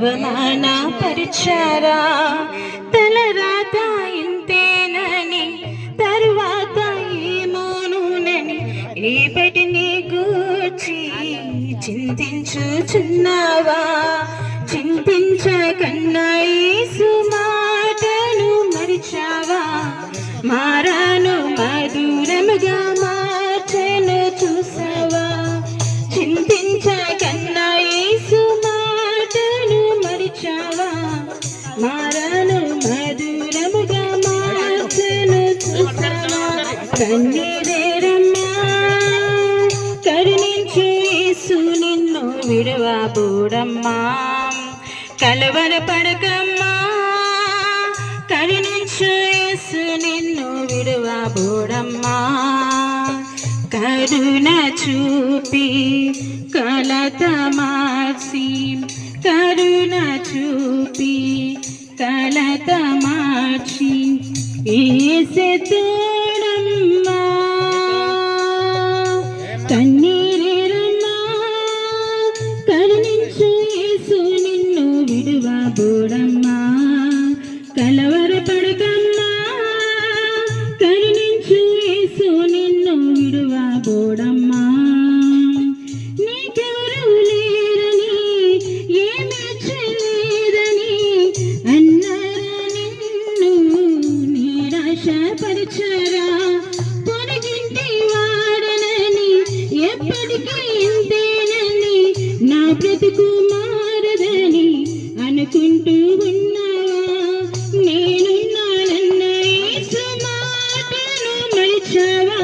అవమాన పరిచారా? తలరాత ఇంతేనని తరువాత ఏమోనునని రేపటిని గూర్చి చింతించుచున్నావా? చింతించకన్నా యేసు మాటను మరిచావా? మారాను మధురముగా కన్నీరేరమ్మా నిన్ను విడవబోడమ్మా కలవరపడకమ్మా కరుణించు యేసు నిన్ను విడవబోడమ్మా కరుణ చూపి కలత మార్చి కరుణ చూపి కలత మార్చి ఏసె బ్రతుకు మారదని అనుకుంటూ ఉన్నావా? నేనున్నానన్న యేసు మాటను మరిచావా?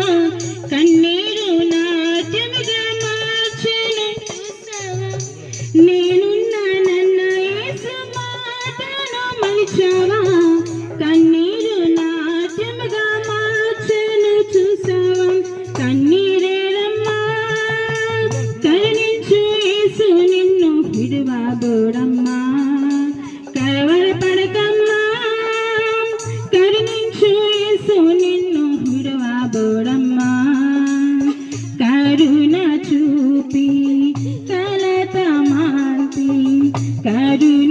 కన్నీరు నాట్యముగా మార్చెను. నేనున్నానన్న మాటను కన్నీరు కరుణించు యేసు నిన్ను విడువబోడమ్మా కలవరపడకమ్మా కరుణించు యేసు నిన్ను విడువబోడమ్మా కరుణ చూపి కలత మాన్పి కరుణ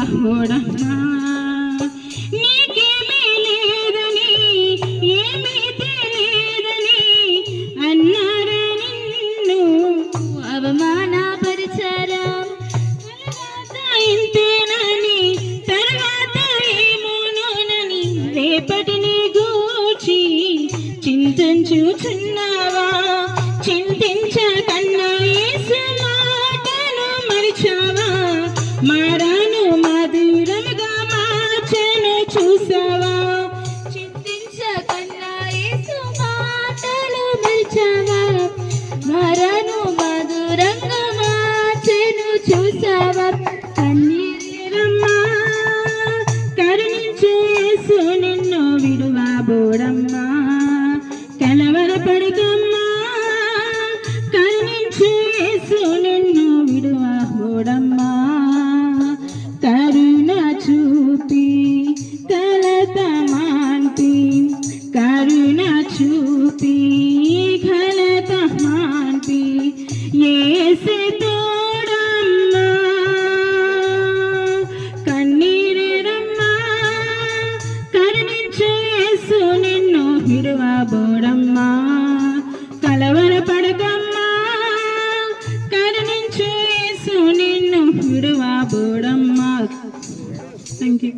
విడువబోడమ్మా నీకేమీ లేదని ఏమీ తెలియదని అన్నారా నిన్ను అవమానపరిచారా తర్వాత ఇంతేనని తర్వాత ఏమోనోనని రేపటిని గూర్చి చింతించుచున్నావా చింతించకన్నా యేసు మాటను మరిచావా? మా కలవరపడకమ్మా కరుణించు యేసు నిన్ను విడువబోడమ్మా కరుణ చూపి కలత మాన్పి కరుణ చూపి కలత మాన్పి. ఏసే బోడమ్మ థ్యాంక్ యూ